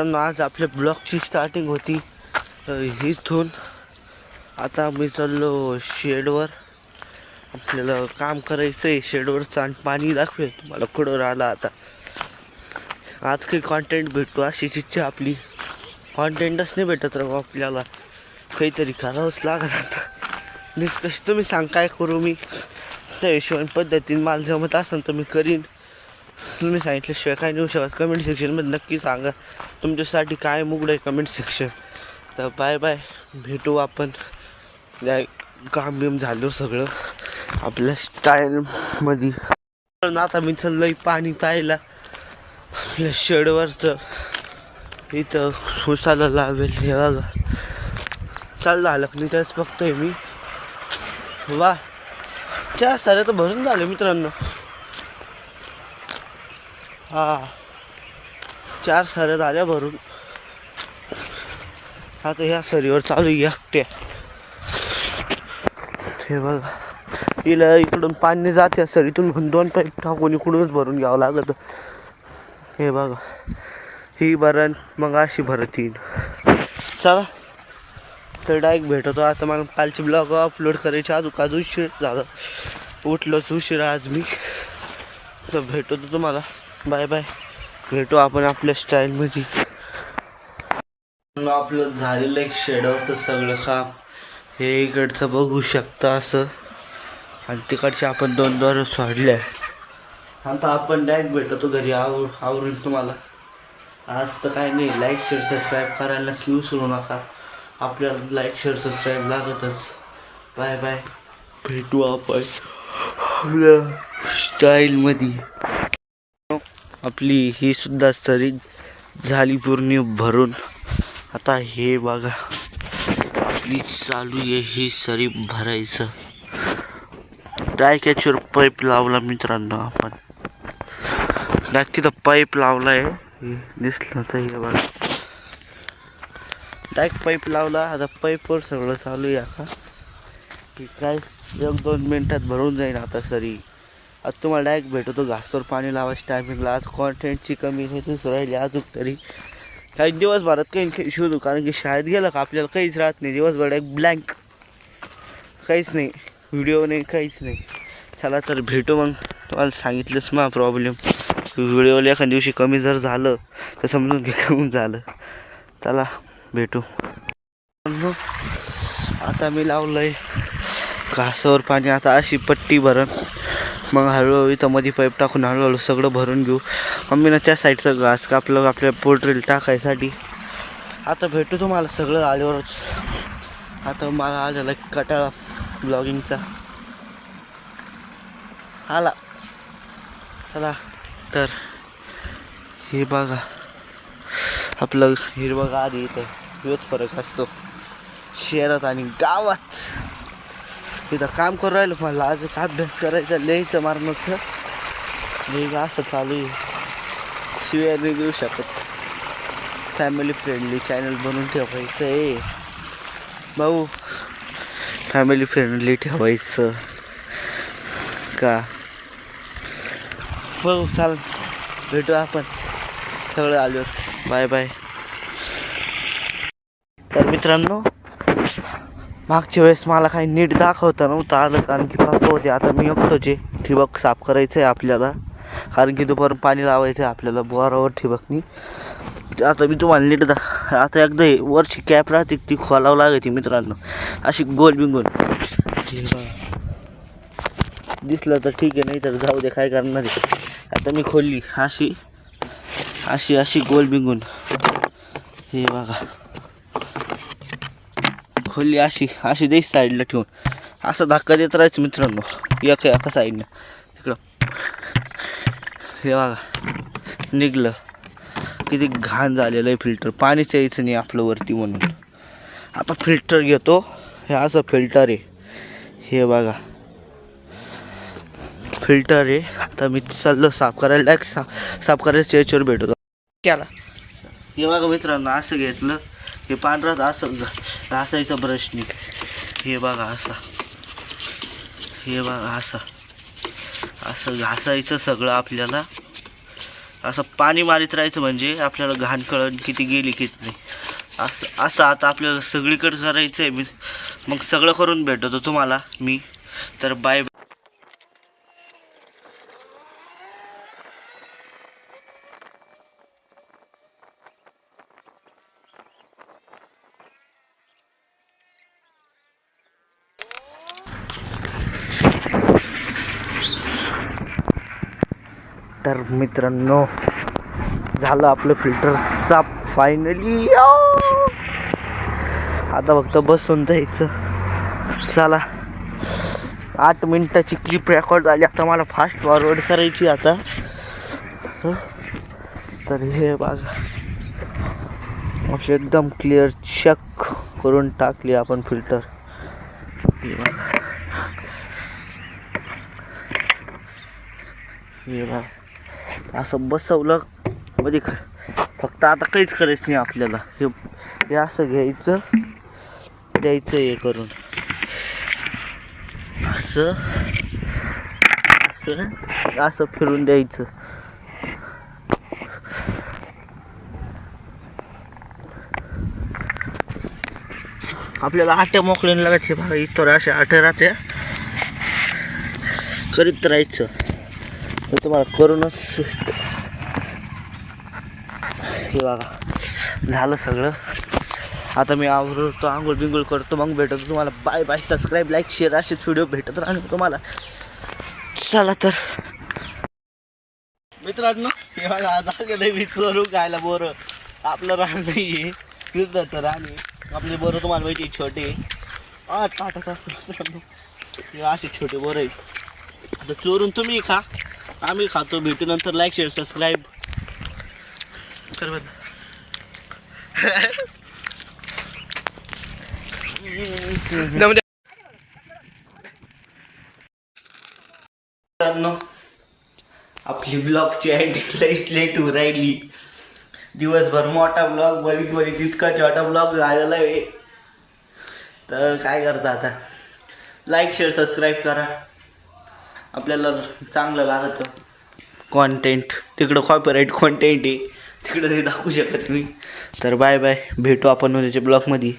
आज आपल्या ब्लॉगची स्टार्टिंग होती. इथून आता मी चाललो शेडवर. आपल्याला काम करायचं आहे शेडवरचं आणि पाणी दाखवेल. तुम्हाला कुठं राहिलं आता. आज काही कॉन्टेंट भेटतो अशीच इच्छा आपली. कॉन्टेंटच नाही भेटत राहू आपल्याला. काहीतरी करावंच लागत आता. निष्कर्ष तुम्ही सांग काय करू मी? त्या हिशोबाने पद्धतीने मला जमत असेल तर मी करीन. तुम्ही सांगितल्याशिवाय काय देऊ शकत. कमेंट सेक्शनमध्ये नक्की सांगा. तुमच्यासाठी काय मुगडं आहे कमेंट सेक्शन तर बाय बाय भेटू आपण. काम बिम झालो सगळं. आपल्या स्टाईलमध्ये आता मी चाललोय पाणी प्यायला. आपल्या शेडवरचं. इथं उसाला लावेल हे बघा चाल झालं मी त्याच बघतोय मी. वा. चार सारे तर भरून झाले मित्रांनो. हा. चार साऱ्या झाल्या भरून. आता ह्या सरीवर चालू आहे एकट्या. हे बघा. हिला इकडून पाणी जाते सरीतून म्हणून दोन पाईप टाकून इकडूनच भरून घ्यावं लागत. हे बघा. ही भरण मग अशी भरत येईल चला. तर डायरेक्ट भेटतो. आता मला कालचे ब्लॉग अपलोड करायचे. अजून आज उशीर झालं. उठलोच उशीर आज मी. तर भेटतो तुम्हाला. Bye bye. भेटू आपण आपल्या स्टाईलमध्ये आपलं झालेलं एक शेडवरचं सगळं काम हे इकडचं बघू शकता असं. आणि तिकडचे आपण दोन दोन सोडले. आता आपण डायरेक्ट भेटतो घरी. आवर आवरून तुम्हाला. आज तर काय नाही. लाईक शेअर सबस्क्राईब करायला की विसरू नका. आपल्याला लाईक शेअर सबस्क्राईब लागतच. बाय बाय भेटू आपण आपल्या स्टाईलमध्ये आपली ही सुद्धा सरी झाली पूर्ण भरून. आता हे बघा आपली चालू आहे ही सरी भरायचं. डायकॅचवर पाईप लावला मित्रांनो आपण. डायक तिथं पाईप लावला आहे दिसलं तर हे बघा. डायरेक्ट पाईप लावला. आता पाईपवर सगळं चालू आहे का की काय एक दोन मिनटात भरून जाईल आता सरी. आज तुम्हाला डायरेक्ट भेटतो घासवर पाणी लावायच्या टायमिंगला आज कॉन्टेंटची कमी हे दुसरं राहिली अजून तरी. काही दिवसभरात काही इश्यू होतो शोधू कारण की शाळेत गेलं का आपल्याला काहीच राहत नाही. दिवसभर डायरेक्ट ब्लँक काहीच नाही. व्हिडिओ नाही काहीच नाही. चला तर भेटू मग. तुम्हाला सांगितलंच मग प्रॉब्लेम व्हिडिओला एखाद्या दिवशी कमी जर झालं तर समजून घे कमी झालं. चला भेटू. आता मी लावलं आहे घासावर पाणी आता अशी पट्टी भरण. मग हळूहळू इथं मध्ये पाईप टाकून हळूहळू सगळं भरून घेऊ. मम्मीनं त्या साईडचं घास कापलं आपल्या पोल्ट्रीला टाकायसाठी. आता भेटू तुम्हाला सगळं आल्यावरच. आता मला आलेला कटाळा ब्लॉगिंगचा आला. चला तर हे बघा. आपलं हिरवं आधी इथं. हेच फरक असतो. शहरात आणि गावात. तिथं काम करू राहिलो. मला आज अभ्यास करायचा? लिहायचं मारण्याचं हे असं चालू आहे. शिवाय नाही देऊ शकत. फॅमिली फ्रेंडली चॅनल बनवून ठेवायचं आहे. भाऊ फॅमिली फ्रेंडली ठेवायचं. का? हो चाल. भेटू आपण. सगळं आलो बाय बाय तर मित्रांनो मागच्या वेळेस मला काही नीट दाखवता नव्हतं आलं कारण की फक्त होते आता मी एकटोचे ठिबक साफ करायचं आहे आपल्याला. कारण की दुपारून पाणी लावायचं आहे आपल्याला बोरावर ठिबकनी. आता मी तुम्हाला नीट दा आता एकदा वरची कॅप राहते ती खोलावं लागायची मित्रांनो. अशी गोल बिंगोल. दिसलं तर ठीक आहे नाही तर जाऊ दे काय करणार आहे. आता मी खोलली अशी अशी अशी गोल बिंगून हे बघा. खोली अशी अशी देश साईडला ठेवून. असं धक्का देत राहायचं मित्रांनो. एका एका साईडनं. तिकडं. हे बघा. निघलं. किती घाण झालेलं आहे फिल्टर. पाणीच यायचं नाही आपलं वरती म्हणून. आता फिल्टर घेतो. हे असं फिल्टर आहे. हे बघा. फिल्टर आहे. आता मी चाललो साफ करायला. साफ साफ करायला याच्यावर भेटतो. केला. हे बघा मित्रांनो असं घेतलं. हे पांढरा असं घ- घासायचं ब्रशनी हे बघा असा. हे बघा असा. असं घासायचं सगळं आपल्याला. असं पाणी मारित राहायचं म्हणजे आपल्याला घाण कळण किती गेली किती नाही. असं असं आता आपल्याला सगळीकडे करायचं आहे मी मग सगळं करून भेटतो तुम्हाला मी. तर बाय तर मित्रांनो झालं आपलं फिल्टर साफ फायनली आता फक्त बसून जायचं. चला आठ मिनिटाची क्लिप रेकॉर्ड झाली. आता मला फास्ट फॉरवर्ड करायची आता. तर हे बघा. एकदम क्लिअर चेक करून टाकली आपण फिल्टर हे बघा. हे बघा. असं बसवलं. म्हणजे फक्त आता काहीच करायचं नाही आपल्याला. हे हे असं घ्यायचं. द्यायचं हे करून. असं. असं. असं फिरून द्यायचं. आपल्याला आट्या मोकळ्या लागायचे बघा इतर अशा आट्या राहत्या. करीत राहायचं. हे तुम्हाला करूनच हे बघा झालं सगळं. आता मी आवरतो आंघोळ बिंगोळ करतो मग भेटतो तुम्हाला. Bye bye subscribe like share असेच व्हिडिओ भेटत राहणार तुम्हाला. चला तर. मित्रांनो हे बघा झालेलं मी चोरू खायला बोरं. आपलं रान नाही आहे फिरतं रान आहे. आपले बोरं तुम्हाला माहिती छोटे आ मित्रांनो हे असे छोटे बोरं आहे आता चोरून तुम्ही खा. आम्ही खातो. भेटू नंतर लाईक शेअर सबस्क्राईब कर. मित्रांनो आपली ब्लॉगची एंडिंग लईच लेट होऊ राहिली. दिवसभर मोठा ब्लॉग बरीच बरीच इतका छोटा ब्लॉग झालेला आहे. तर काय करता आता? लाईक शेअर सबस्क्राईब करा. आपल्याला चांगलं लागतं. कॉन्टेंट तिकडं कॉपीराईट कॉन्टेंट आहे. तिकडं ते दाखवू शकत मी तर बाय बाय भेटू आपण उद्याच्या ब्लॉगमध्ये